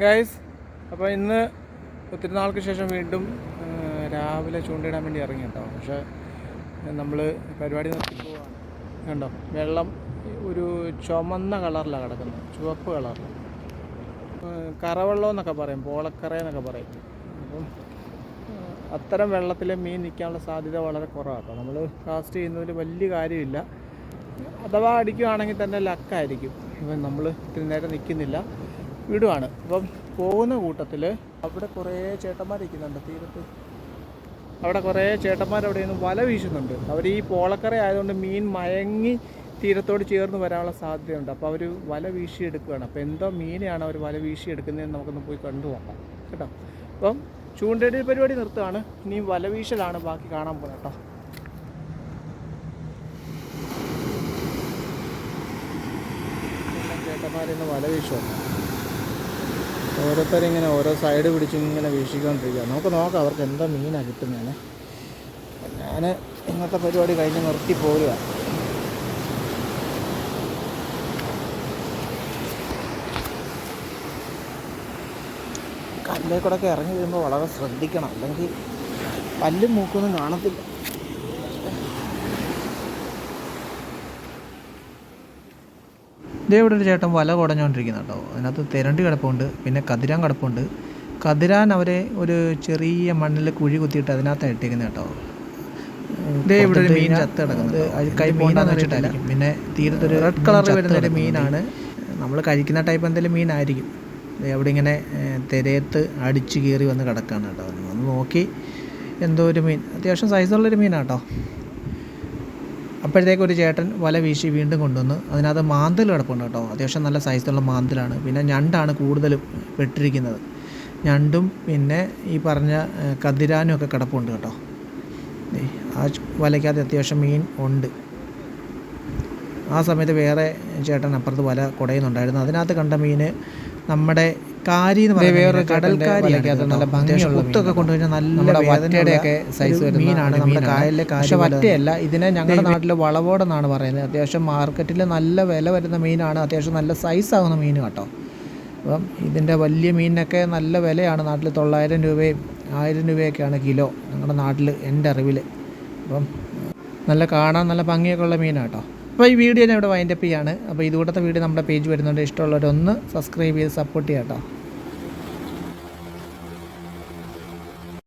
Guys അപ്പോൾ ഇന്ന് ഒത്തിരി നാൾക്ക് ശേഷം വീണ്ടും രാവിലെ ചൂണ്ടയിടാൻ വേണ്ടി ഇറങ്ങി കേട്ടോ പക്ഷേ നമ്മൾ പരിപാടി നിർത്തി പോവാണ്. കണ്ടോ? വെള്ളം ഒരു ചുമന്ന കളറിലാണ് കിടക്കുന്നത്. ചുവപ്പ് കളറിൽ കറവെള്ളം എന്നൊക്കെ പറയും പോളക്കറ എന്നൊക്കെ പറയും. അപ്പം അത്തരം വെള്ളത്തിൽ മീൻ നിൽക്കാനുള്ള സാധ്യത വളരെ കുറവാണ് നമ്മൾ കാസ്റ്റ് ചെയ്യുന്നതിൽ വലിയ കാര്യമില്ല. അഥവാ അടിക്കുകയാണെങ്കിൽ തന്നെ ലക്കായിരിക്കും ഇപ്പം നമ്മൾ ഇത്തിരി നേരം നിൽക്കുന്നില്ല. വിടുവാണ്. അപ്പം പോകുന്ന കൂട്ടത്തിൽ അവിടെ കുറേ ചേട്ടന്മാർ ഇരിക്കുന്നുണ്ട് തീരത്ത് അവിടെ കുറേ ചേട്ടന്മാർ അവിടെ നിന്ന് വല വീശുന്നുണ്ട്. അവർ ഈ പോളക്കര ആയതുകൊണ്ട് മീൻ മയങ്ങി തീരത്തോട് ചേർന്ന് വരാനുള്ള സാധ്യതയുണ്ട്. അപ്പോൾ അവർ വല വീശിയെടുക്കുകയാണ് അപ്പോൾ എന്തോ മീനെയാണ് അവർ വല വീശിയെടുക്കുന്നതെന്ന് നമുക്കൊന്ന് പോയി കണ്ടു നോക്കാം. കേട്ടോ? അപ്പം ചൂണ്ടയിടൽ പരിപാടി നിർത്തുകയാണ് ഇനി വല വീശലാണ് ബാക്കി കാണാൻ പോകുന്നത് കേട്ടോ. ചേട്ടന്മാരിന്ന് വല വീശുവാണ്. ഓരോരുത്തരിങ്ങനെ ഓരോ സൈഡ് പിടിച്ചും ഇങ്ങനെ നമുക്ക് നോക്കാം അവർക്ക് എന്താ മീനാണ് കിട്ടുന്നതിന് ഞാൻ ഇന്നത്തെ പരിപാടി കഴിഞ്ഞ് നിർത്തി പോരുക കല്ലേക്കൂടെ ഒക്കെ ഇറങ്ങി വരുമ്പോൾ വളരെ ശ്രദ്ധിക്കണം. അല്ലെങ്കിൽ പല്ലും മൂക്കൊന്നും കാണത്തില്ല. ഇതേ ഇവിടെ ഒരു ചേട്ടൻ വല കുടഞ്ഞുകൊണ്ടിരിക്കുന്നു കേട്ടോ. അതിനകത്ത് തിരണ്ടി കിടപ്പുണ്ട് പിന്നെ കതിരാൻ കിടപ്പുണ്ട്. കതിരാൻ അവരെ ഒരു ചെറിയ മണ്ണിൽ കുഴി കുത്തിയിട്ട് അതിനകത്താണ് ഇട്ടേക്കുന്നത് കേട്ടോ. ഇതേ ഇവിടെ ഒരു മീൻ ചത്ത് കിടക്കുന്നത് കൈ മീനാന്ന് വെച്ചിട്ടായിരിക്കും. പിന്നെ തീരത്തൊരു റെഡ് കളറിൽ വരുന്ന ഒരു മീനാണ്. നമ്മൾ കഴിക്കുന്ന ടൈപ്പ് എന്തെങ്കിലും മീനായിരിക്കും. ദേ അവിടെ ഇങ്ങനെ തിരയത്ത് അടിച്ചു കീറി വന്ന് കിടക്കുകയാണ് കേട്ടോ. ഒന്ന് നോക്കി. എന്തോ ഒരു മീൻ. അത്യാവശ്യം സൈസുള്ളൊരു മീനാണ് കേട്ടോ. അപ്പോഴത്തേക്ക് ഒരു ചേട്ടൻ വല വീശി വീണ്ടും കൊണ്ടുവന്ന് അതിനകത്ത് മാന്തൽ കിടപ്പുണ്ട് കേട്ടോ. അത്യാവശ്യം നല്ല സൈസുള്ള മാന്തലാണ്. പിന്നെ ഞണ്ടാണ് കൂടുതലും വെട്ടിരിക്കുന്നത് ഞണ്ടും പിന്നെ ഈ പറഞ്ഞ കതിരാനും ഒക്കെ കിടപ്പുണ്ട് കേട്ടോ. ആ വലയ്ക്കകത്ത് അത്യാവശ്യം മീൻ ഉണ്ട്. ആ സമയത്ത് വേറെ ചേട്ടൻ അപ്പുറത്ത് വല കുടയുന്നുണ്ടായിരുന്നു. അതിനകത്ത് കണ്ട മീന് നമ്മുടെ കാരി എന്ന് പറയുന്നത് വേറൊരു മീന് കടൽക്കാരി നല്ല ഭംഗിയുള്ള കുത്തൊക്കെ കൊണ്ടുവരുന്ന നല്ല വറ്റയുടെയൊക്കെ size വരുന്ന മീനാണ് നമ്മുടെ. കായലിലെ പക്ഷെ വറ്റയല്ല, ഇതിനെ ഞങ്ങളുടെ നാട്ടിൽ വളവോടെന്നാണ് പറയുന്നത്. അത്യാവശ്യം മാർക്കറ്റിൽ നല്ല വില വരുന്ന മീനാണ്. അത്യാവശ്യം നല്ല സൈസ് ആകുന്ന മീൻ കേട്ടോ. അപ്പം ഇതിന്റെ വലിയ മീനിനൊക്കെ നല്ല വിലയാണ്. നാട്ടിൽ തൊള്ളായിരം രൂപയും ആയിരം രൂപയൊക്കെയാണ് കിലോ ഞങ്ങളുടെ നാട്ടിൽ എന്റെ അറിവിൽ. അപ്പം നല്ല കാണാൻ നല്ല ഭംഗിയൊക്കെ ഉള്ള മീനാണ് കേട്ടോ. അപ്പോൾ ഈ വീഡിയോ ഞാൻ ഇവിടെ വൈൻഡപ്പ് ചെയ്യാണ്. അപ്പോൾ ഇതുകൂടത്തെ വീഡിയോ നമ്മുടെ പേജ് വരുന്നുണ്ട് ഇഷ്ടമുള്ളവരൊന്ന് സബ്സ്ക്രൈബ് ചെയ്ത് സപ്പോർട്ട് ചെയ്യാം കേട്ടോ